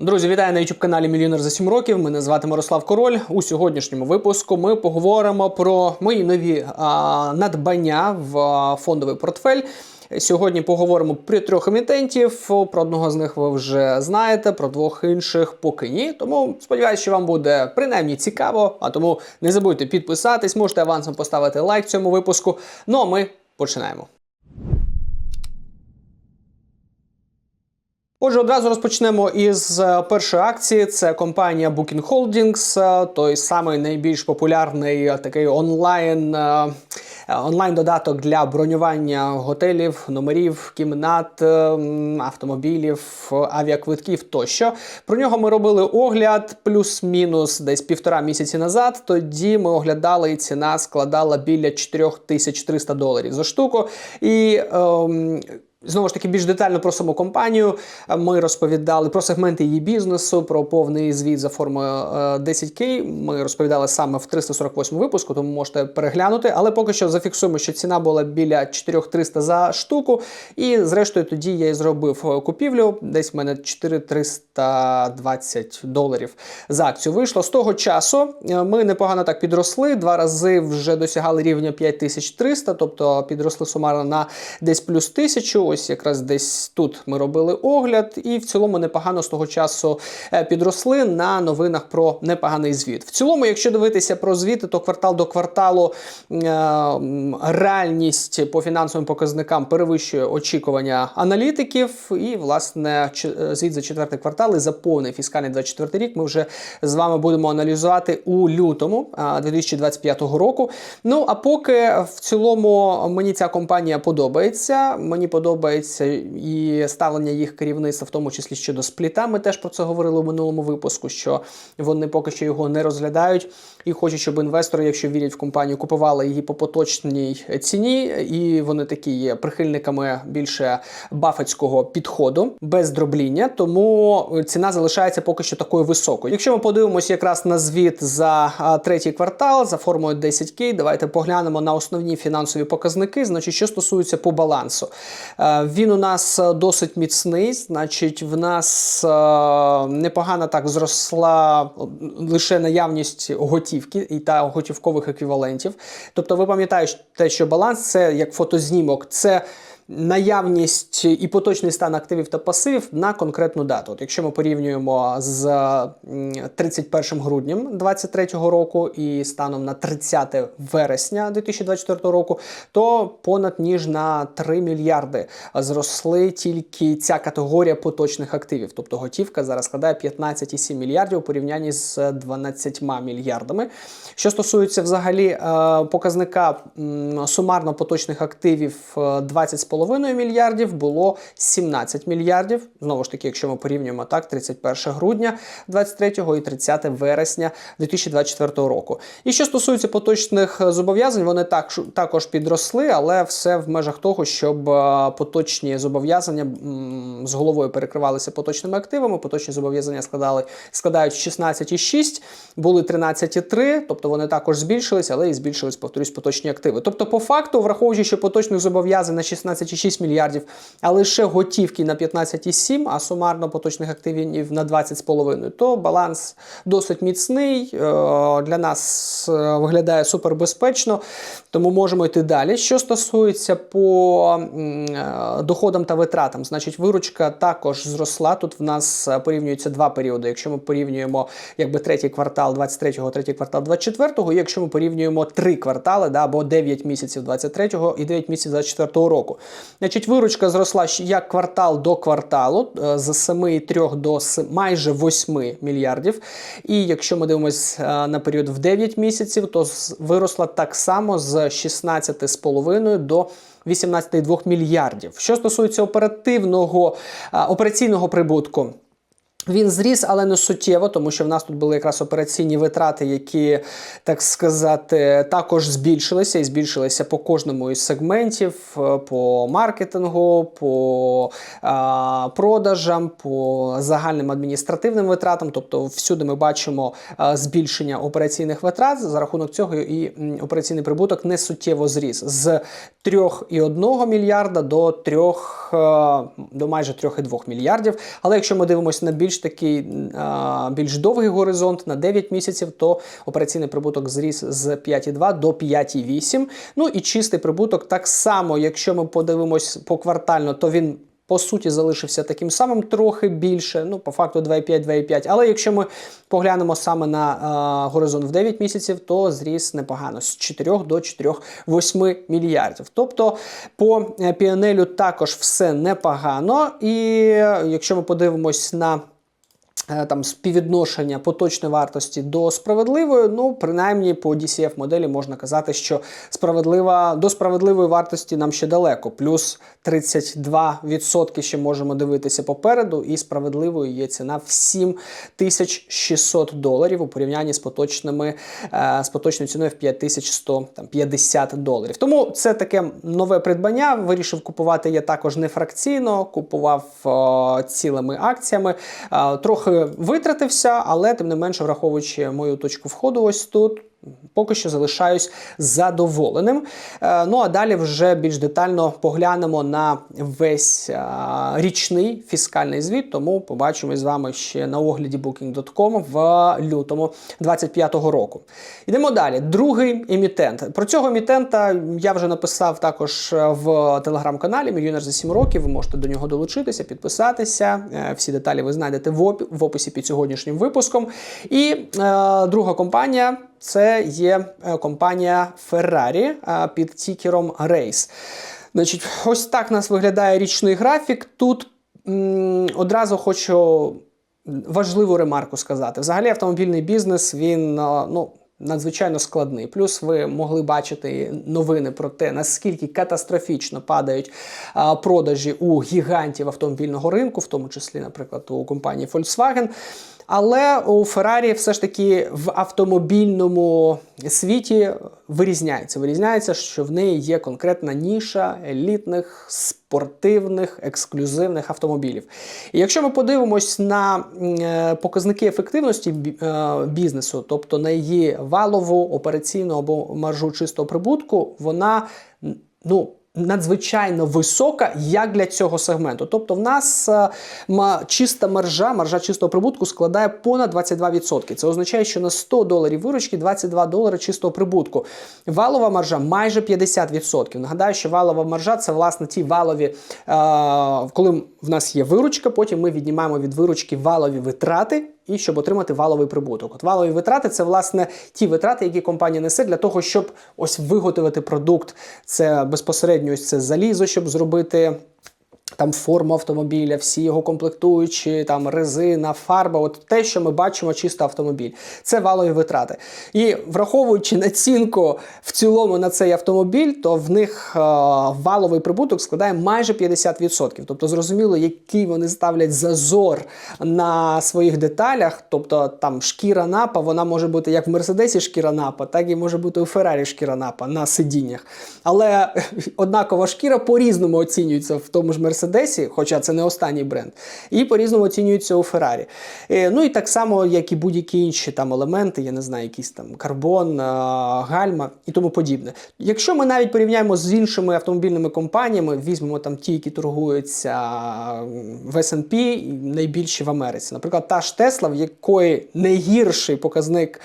Друзі, вітаю на youtube каналі Мільйонер за 7 років. Мене звати Мирослав Король. У сьогоднішньому випуску ми поговоримо про мої нові а, надбання в а, фондовий портфель. Сьогодні поговоримо про трьох емітентів. Про одного з них ви вже знаєте, про двох інших поки ні. Тому сподіваюся, що вам буде принаймні цікаво. А тому не забудьте підписатись, можете авансом поставити лайк цьому випуску. Ну а ми починаємо. Отже, одразу розпочнемо із е, першої акції. Це компанія Booking Holdings, е, той самий найбільш популярний е, такий онлайн. Онлайн додаток для бронювання готелів, номерів, кімнат, автомобілів, авіаквитків тощо. Про нього ми робили огляд плюс-мінус десь півтора місяці назад. Тоді ми оглядали і ціна складала біля 4300 доларів за штуку. І ем, Знову ж таки, більш детально про саму компанію ми розповідали про сегменти її бізнесу, про повний звіт за формою е, 10К. Ми розповідали саме в 348 випуску, тому можете переглянути. Але поки що зафіксуємо, що ціна була біля 4300 за штуку. І зрештою тоді я і зробив е, купівлю. Десь в мене 4320 доларів за акцію вийшло. З того часу е, ми непогано так підросли. Два рази вже досягали рівня 5300, тобто підросли сумарно на десь плюс 1000. Ось якраз десь тут ми робили огляд, і в цілому непогано з того часу е, підросли на новинах про непоганий звіт. В цілому, якщо дивитися про звіти, то квартал до кварталу е, реальність по фінансовим показникам перевищує очікування аналітиків. І, власне, е, звіт за четвертий квартал і за повний фіскальний 24 рік ми вже з вами будемо аналізувати у лютому 2025 року. Ну а поки в цілому мені ця компанія подобається. Мені подобається і ставлення їх керівництва, в тому числі щодо спліта. Ми теж про це говорили у минулому випуску, що вони поки що його не розглядають і хочуть, щоб інвестори, якщо вірять в компанію, купували її по поточній ціні, і вони такі є прихильниками більше бафетського підходу без дробління. Тому ціна залишається поки що такою високою. Якщо ми подивимося якраз на звіт за третій квартал за формою 10К, давайте поглянемо на основні фінансові показники. Значить, що стосується по балансу, Е, він у нас е, досить міцний. Значить, в нас е, непогано так зросла лише наявність готівки і та готівкових еквівалентів. Тобто, ви пам'ятаєте, що баланс це як фотознімок, це наявність і поточний стан активів та пасивів на конкретну дату. От Якщо ми порівнюємо з 31 грудням 2023 року і станом на 30 вересня 2024 року, то понад ніж на 3 мільярди зросли тільки ця категорія поточних активів. Тобто готівка зараз складає 15,7 мільярдів у порівнянні з 12 мільярдами. Що стосується взагалі е, показника сумарно поточних активів е, 20,5 7,5 мільярдів було 17 мільярдів. Знову ж таки, якщо ми порівнюємо так, 31 грудня 23 і 30 вересня 2024 року. І що стосується поточних е, зобов'язань, вони так, також підросли, але все в межах того, щоб е, поточні зобов'язання з головою перекривалися поточними активами. Поточні зобов'язання складали складають 16,6, були 13,3, тобто вони також збільшилися, але і збільшились, повторюсь, поточні активи. Тобто, по факту, враховуючи, що поточних зобов'язань на 16 мільярдів, а лише готівки на 15,7, а сумарно поточних активів на 20,5, то баланс досить міцний. е, Для нас е, виглядає супербезпечно, тому можемо йти далі. Що стосується по е, доходам та витратам, значить, виручка також зросла. Тут в нас порівнюються два періоди. Якщо ми порівнюємо якби третій квартал 23-го, третій квартал 24-го, і якщо ми порівнюємо три квартали, да, або 9 місяців 23-го і 9 місяців 24-го року. Значить, виручка зросла як квартал до кварталу е, з 7,3 до майже 8 мільярдів. І якщо ми дивимося на період в 9 місяців, то виросла так само з 16,5 до 18,2 мільярдів. Що стосується оперативного операційного прибутку. Він зріс, але не суттєво, тому що в нас тут були якраз операційні витрати, які, так сказати, також збільшилися і збільшилися по кожному із сегментів: е, по маркетингу, по а, продажам, по загальним адміністративним витратам. Тобто, всюди ми бачимо а, збільшення операційних витрат. За рахунок цього і операційний прибуток не суттєво зріс з 3,1 мільярда до 3, е, до майже 3,2 мільярдів. Але якщо ми дивимося на більш більш такий більш довгий горизонт на 9 місяців, то операційний прибуток зріс з 5,2 до 5,8. Ну і чистий прибуток так само, якщо ми подивимось поквартально, то він по суті залишився таким самим, трохи більше, ну по факту 2,5-2,5. Але якщо ми поглянемо саме на е, горизонт в 9 місяців, то зріс непогано з 4 до 4,8 мільярдів. Тобто по піанелю також все непогано. І якщо ми подивимось на Е, там співвідношення поточної вартості до справедливої, ну принаймні по DCF моделі можна казати, що справедлива до справедливої вартості нам ще далеко, плюс 32% ще можемо дивитися попереду, і справедливою є ціна в 7600 доларів у порівнянні з поточними е, з поточною ціною в 5150 доларів. Тому це таке нове придбання. Вирішив купувати я також не фракційно, купував о, цілими акціями. Е, трохи витратився, але тим не менше, враховуючи мою точку входу, ось тут. Поки що залишаюсь задоволеним. Е, ну а далі вже більш детально поглянемо на весь е, річний фіскальний звіт. Тому побачимо з вами ще на огляді Booking.com в лютому 25-го року. Йдемо далі. Другий емітент. Про цього емітента я вже написав також в телеграм-каналі Мільйонер за 7 років. Ви можете до нього долучитися, підписатися. Е, всі деталі ви знайдете в описі під сьогоднішнім випуском. І е, друга компанія це є е, компанія Ferrari е, під тікером Race. Значить, Ось так у нас виглядає річний графік. Тут м одразу хочу важливу ремарку сказати. Взагалі, автомобільний бізнес він е, ну. Надзвичайно складний. Плюс ви могли бачити новини про те, наскільки катастрофічно падають продажі у гігантів автомобільного ринку, в тому числі, наприклад, у компанії Volkswagen. Але у Феррарі все ж таки в автомобільному світі вирізняється. Вирізняється, що в неї є конкретна ніша елітних спортивних ексклюзивних автомобілів. І якщо ми подивимось на е, показники ефективності е, бізнесу, тобто на її валову операційну або маржу чистого прибутку, вона ну надзвичайно висока, як для цього сегменту. Тобто, в нас е, чиста маржа, маржа чистого прибутку складає понад 22%. Це означає, що на 100 доларів виручки 22 долари чистого прибутку. Валова маржа майже 50%. Нагадаю, що валова маржа це власне ті валові, е, коли в нас є виручка, потім ми віднімаємо від виручки валові витрати і щоб отримати валовий прибуток. От валові витрати це власне ті витрати, які компанія несе для того, щоб ось виготовити продукт. Це безпосередньо ось це залізо, щоб зробити там форма автомобіля, всі його комплектуючі, там резина, фарба, от те, що ми бачимо, чисто автомобіль. Це валові витрати. І враховуючи націнку в цілому на цей автомобіль, то в них е валовий прибуток складає майже 50%. Тобто, зрозуміло, який вони ставлять зазор на своїх деталях. Тобто там шкіра напа, вона може бути як в Мерседесі шкіра напа, так і може бути у Феррарі шкіра напа на сидіннях. Але однакова шкіра по-різному оцінюється в тому ж Мерседесі. Мерседесі, хоча це не останній бренд, і по-різному оцінюються у Феррарі. Е, ну і так само, як і будь-які інші там елементи, я не знаю, якийсь там карбон, гальма і тому подібне. Якщо ми навіть порівняємо з іншими автомобільними компаніями, візьмемо там ті, які торгуються в S&P, найбільші в Америці. Наприклад, та ж Тесла, в якої найгірший показник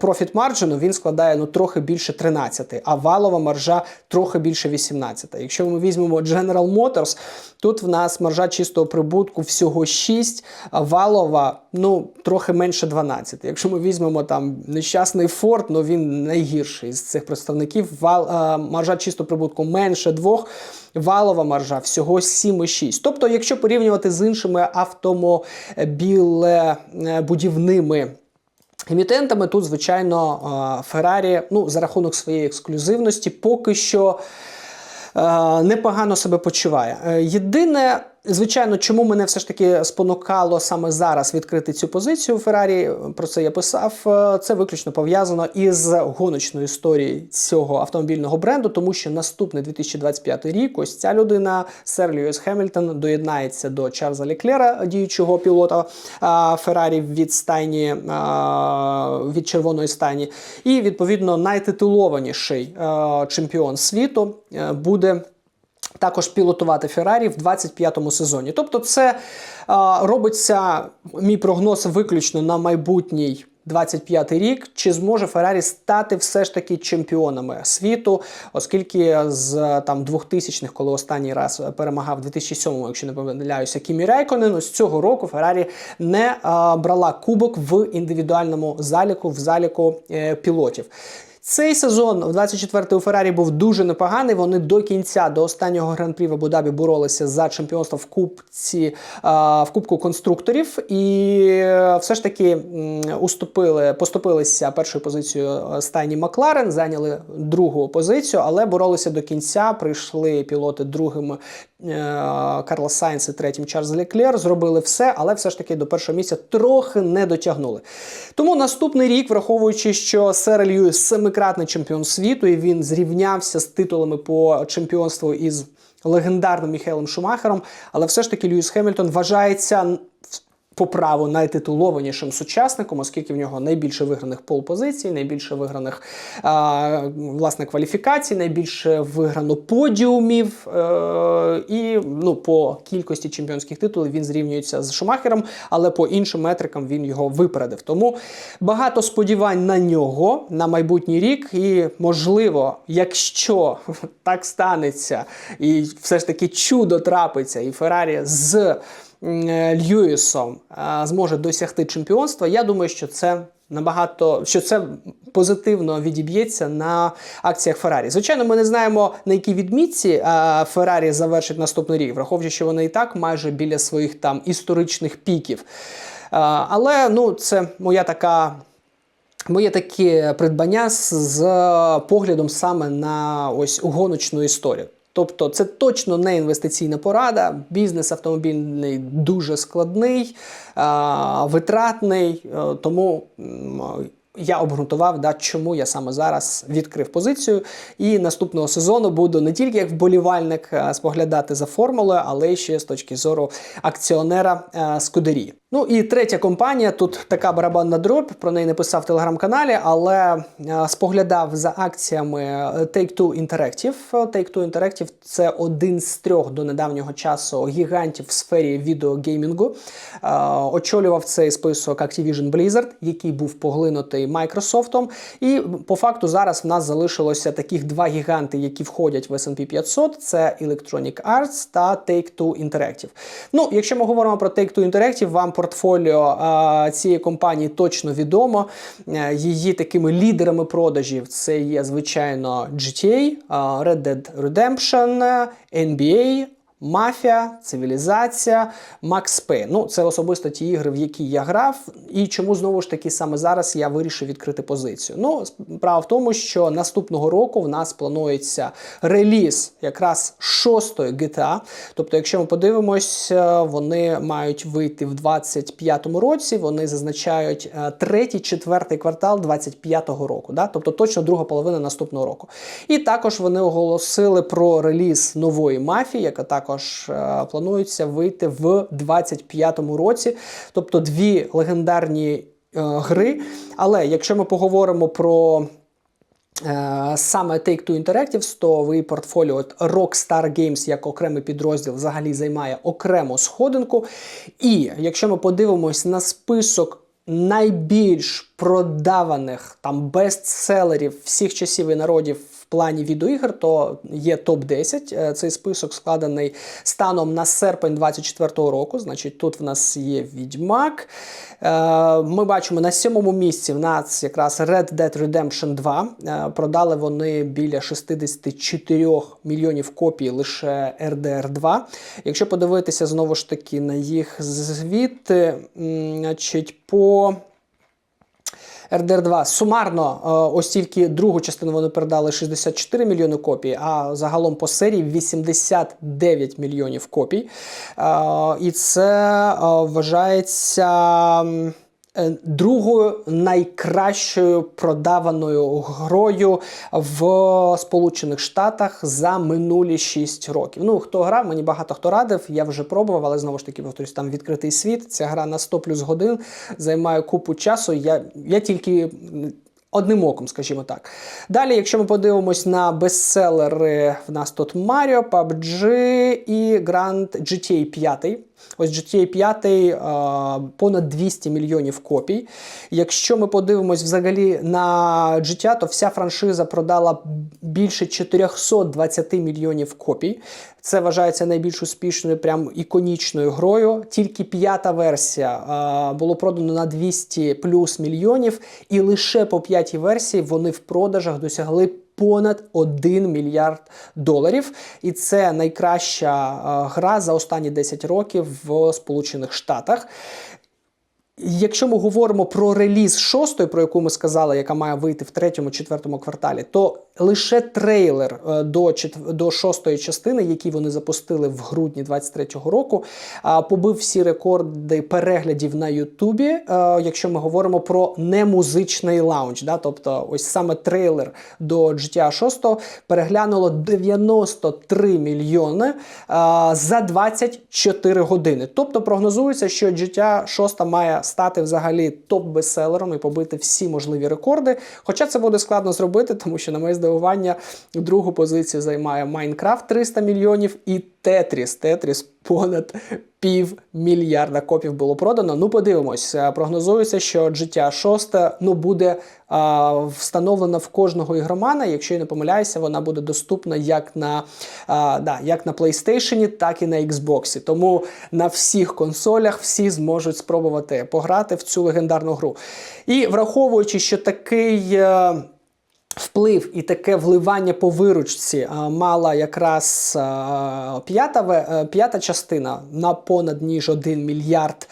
профіт марджину, він складає ну, трохи більше 13, а валова маржа трохи більше 18. Якщо ми візьмемо General General Motors. Тут в нас маржа чистого прибутку всього 6, а валова ну, трохи менше 12. Якщо ми візьмемо там нещасний Ford, ну він найгірший з цих представників. Вал, а, маржа чистого прибутку менше 2, валова маржа всього 7,6. Тобто, якщо порівнювати з іншими автомобілебудівними емітентами, тут, звичайно, Феррарі ну, за рахунок своєї ексклюзивності поки що. Е, непогано себе почуває. Е, єдине, Звичайно, чому мене все ж таки спонукало саме зараз відкрити цю позицію у Феррарі, про це я писав. Е, це виключно пов'язано із гоночною історією цього автомобільного бренду, тому що наступний 2025 рік ось ця людина, сер Льюіс Хемільтон, доєднається до Чарльза Ліклера, діючого пілота Феррарі від стайні від червоної стані, і відповідно найтитулованіший чемпіон світу буде також пілотувати Феррарі в 25-му сезоні. Тобто, це а, робиться мій прогноз виключно на майбутній. 25-й рік, чи зможе Феррарі стати все ж таки чемпіонами світу, оскільки з там 2000-х, коли останній раз перемагав 2007-му, якщо не помиляюся, Кімі Рейконен, з цього року Феррарі не а, брала кубок в індивідуальному заліку, в заліку е, пілотів. Цей сезон у 24-й у Феррарі був дуже непоганий. Вони до кінця, до останнього гран-прі в Абу-Дабі боролися за чемпіонство в кубці в кубку конструкторів, і все ж таки уступили, поступилися першою позицією стайні Макларен, зайняли другу позицію, але боролися до кінця. Прийшли пілоти другими е, Карлос Сайнс і третім Чарльз Леклер. Зробили все, але все ж таки до першого місця трохи не дотягнули. Тому наступний рік, враховуючи, що Сер Льюіс семикратний чемпіон світу, і він зрівнявся з титулами по чемпіонству із легендарним Міхаелем Шумахером, але все ж таки Льюіс Хемільтон вважається по праву найтитулованішим сучасником, оскільки в нього найбільше виграних пол-позицій, найбільше виграних а, власне кваліфікацій, найбільше виграно подіумів. Е, і ну, по кількості чемпіонських титулів він зрівнюється з Шумахером, але по іншим метрикам він його випередив. Тому багато сподівань на нього на майбутній рік. І можливо, якщо так станеться, і все ж таки чудо трапиться, і Феррарі з. Льюісом зможе досягти чемпіонства, я думаю, що це набагато що це позитивно відіб'ється на акціях Феррарі. Звичайно, ми не знаємо на якій відмітці Феррарі завершить наступний рік, враховуючи, що вони і так майже біля своїх там історичних піків. Але ну, це моя така. Моє таке придбання з поглядом саме на ось гоночну історію. Тобто це точно не інвестиційна порада. Бізнес автомобільний дуже складний, витратний, е, тому я обґрунтував, да, чому я саме зараз відкрив позицію. І наступного сезону буду не тільки як вболівальник е, споглядати за формулою, але ще з точки зору акціонера е, Скудерії. Ну і третя компанія, тут така барабанна дробь, про неї не писав в телеграм-каналі, але е, споглядав за акціями Take-Two Interactive. Take-Two Interactive – це один з трьох до недавнього часу гігантів в сфері відеогеймінгу. Очолював цей список Activision Blizzard, який був поглинутий Microsoft. І по факту зараз в нас залишилося таких два гіганти, які входять в S&P 500. Це Electronic Arts та Take-Two Interactive. Ну, якщо ми говоримо про Take-Two Interactive, вам портфоліо цієї компанії точно відомо. Е, її такими лідерами продажів це є, звичайно, GTA, Red Dead Redemption, NBA, Мафія, цивілізація, Макс Пейн. Ну, це особисто ті ігри, в які я грав, і чому знову ж таки саме зараз я вирішив відкрити позицію. Ну, справа в тому, що наступного року в нас планується реліз якраз шостої GTA. Тобто, якщо ми подивимось, вони мають вийти в 25-му році. Вони зазначають е, третій, четвертий квартал 25-го року. Да? Тобто точно друга половина наступного року. І також вони оголосили про реліз нової мафії, яка також також е, планується вийти в 25-му році, тобто дві легендарні е, гри. Але якщо ми поговоримо про е, Саме Take-Two Interactive, то ви портфоліо Rockstar Games як окремий підрозділ взагалі займає окрему сходинку. І якщо ми подивимось на список найбільш продаваних там бестселерів всіх часів і народів в плані відеоігр, то є топ-10. Е, цей список складений станом на серпень 24-го року. Значить, тут в нас є Відьмак. Е, ми бачимо на сьомому місці в нас якраз Red Dead Redemption 2. Е, продали вони біля 64 мільйонів копій лише RDR 2. Якщо подивитися знову ж таки на їх звіти, значить, по RDR 2 сумарно е, ось тільки другу частину вони передали 64 мільйони копій, а загалом по серії 89 мільйонів копій. Е, і це е, вважається. Другою найкращою продаваною грою в Сполучених Штатах за минулі 6 років. Ну, хто грав, мені багато хто радив, я вже пробував, але знову ж таки, повторюсь, там відкритий світ. Ця гра на 100 плюс годин займає купу часу. Я, Я тільки одним оком, скажімо так. Далі, якщо ми подивимось на бестселери, в нас тут Mario, PUBG і Grand GTA 5. Ось GTA 5 е, понад 200 мільйонів копій. Якщо ми подивимось взагалі на GTA, то вся франшиза продала більше 420 мільйонів копій. Це вважається найбільш успішною, прям іконічною грою. Тільки п'ята версія було продано на 200 плюс мільйонів, і лише по п'ятій версії вони в продажах досягли понад 1 мільярд доларів. І це найкраща е, гра за останні 10 років в Сполучених Штатах. Якщо ми говоримо про реліз шостої, про яку ми сказали, яка має вийти в третьому, четвертому кварталі, то лише трейлер е, до до шостої частини, який вони запустили в грудні 23-го року, побив всі рекорди переглядів на Ютубі. е, Якщо ми говоримо про немузичний лаунч, да, тобто ось саме трейлер до GTA 6 переглянуло 93 мільйони за 24 години. Тобто прогнозується, що GTA 6 має стати взагалі топ-бестселером і побити всі можливі рекорди. Хоча це буде складно зробити, тому що, на моє здивування, другу позицію займає Майнкрафт 300 мільйонів і Тетріс. Тетріс понад пів мільярда копів було продано. Ну, подивимось. Е, Прогнозується, що GTA 6 ну, буде а, встановлена в кожного ігромана. Якщо я не помиляюся, вона буде доступна як на, а, да, як на PlayStation, так і на Xbox. Тому на всіх консолях всі зможуть спробувати пограти в цю легендарну гру. І враховуючи, що такий. е, Вплив і таке вливання по виручці мала якраз п'ята, е, п'ята частина на понад ніж 1 мільярд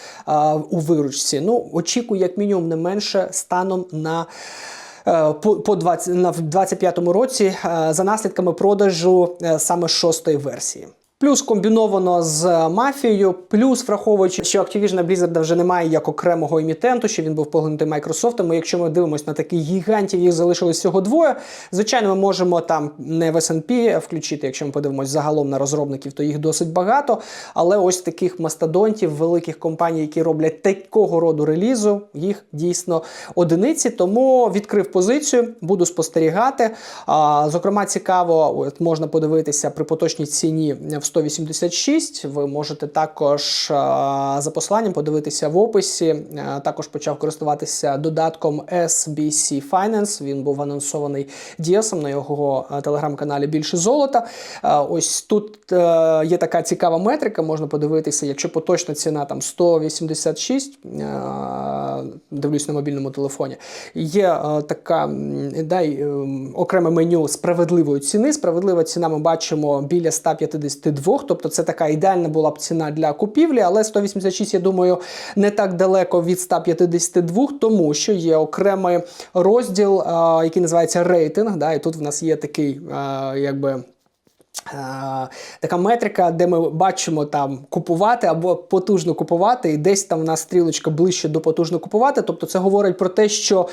у виручці. Ну, очікую, як мінімум, не менше станом на. е, По, по 20, на 25-му році е, за наслідками продажу саме шостої версії. Плюс комбіновано з мафією, плюс враховуючи, що Activision Blizzard вже немає як окремого емітенту, що він був поглинутий. І якщо ми дивимося на таких гігантів, їх залишилось всього двоє. Звичайно, ми можемо там не в S&P включити, якщо ми подивимось загалом на розробників, то їх досить багато. Але ось таких мастодонтів, великих компаній, які роблять такого роду релізу, їх дійсно одиниці. Тому відкрив позицію, буду спостерігати. А, зокрема, цікаво, можна подивитися при поточній ціні в 186. Ви можете також за посиланням подивитися в описі. Також почав користуватися додатком SBC Finance. Він був анонсований Діасом на його телеграм-каналі Більше золота. Ось тут е, є така цікава метрика. Можна подивитися, якщо поточна ціна там 186, е, дивлюсь на мобільному телефоні. Є е, така дай, е, окреме меню справедливої ціни. Справедлива ціна ми бачимо біля 152, тобто це така ідеальна була б ціна для купівлі, але 186, я думаю, не так далеко від 152, тому що є окремий розділ, який називається рейтинг. Да, і тут в нас є такий, якби. Е, Така метрика, де ми бачимо там купувати або потужно купувати, і десь там в нас стрілочка ближче до потужно купувати. Тобто це говорить про те, що е,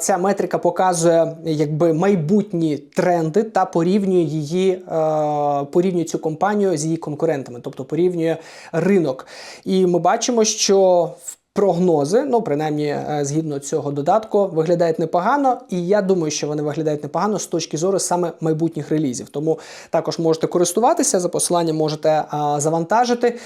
ця метрика показує якби майбутні тренди та порівнює її, е, порівнює цю компанію з її конкурентами, тобто порівнює ринок. І ми бачимо, що в Прогнози, ну принаймні е, згідно цього додатку, виглядають непогано, і я думаю, що вони виглядають непогано з точки зору саме майбутніх релізів. Тому також можете користуватися за посиланням, можете завантажити.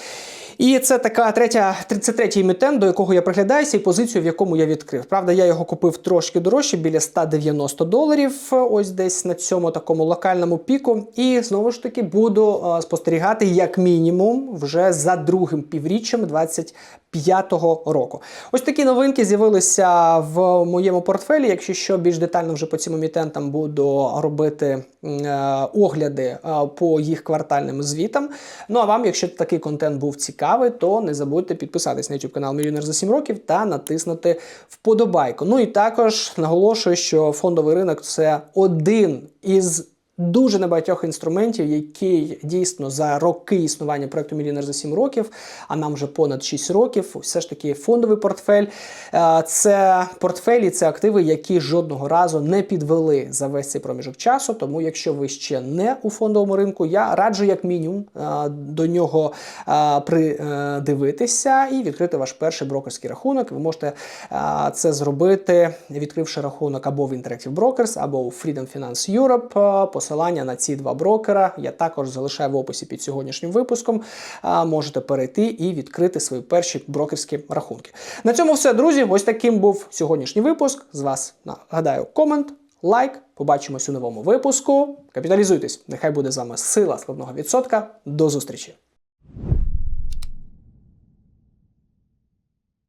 І це така третя, це третій емітент, до якого я приглядаюся, і позицію, в якому я відкрив. Правда, я його купив трошки дорожче, біля 190 доларів, ось десь на цьому такому локальному піку. І знову ж таки буду е, спостерігати як мінімум вже за другим півріччям 25-го року. Ось такі новинки з'явилися в моєму портфелі. Якщо що, більш детально вже по цим емітентам буду робити е, огляди е, по їх квартальним звітам. Ну а вам, якщо такий контент був цікавий, то не забудьте підписатись на YouTube канал Мільйонер за 7 років та натиснути вподобайку. Ну і також наголошую, що фондовий ринок це один із дуже небагатьох інструментів, який дійсно за роки існування проекту Мільйонер за 7 років, а нам вже понад 6 років. Все ж таки фондовий портфель. Е, Це портфелі, це активи, які жодного разу не підвели за весь цей проміжок часу. Тому, якщо ви ще не у фондовому ринку, я раджу як мінімум е, до нього е, придивитися і відкрити ваш перший брокерський рахунок. Ви можете це зробити, відкривши рахунок або в Interactive Brokers, або у Freedom Finance Europe. Посилання на ці два брокера я також залишаю в описі під сьогоднішнім випуском. Можете перейти і відкрити свої перші брокерські рахунки. На цьому все, друзі. Ось таким був сьогоднішній випуск. З вас нагадаю комент, лайк. Побачимось у новому випуску. Капіталізуйтесь! Нехай буде з вами сила складного відсотка. До зустрічі!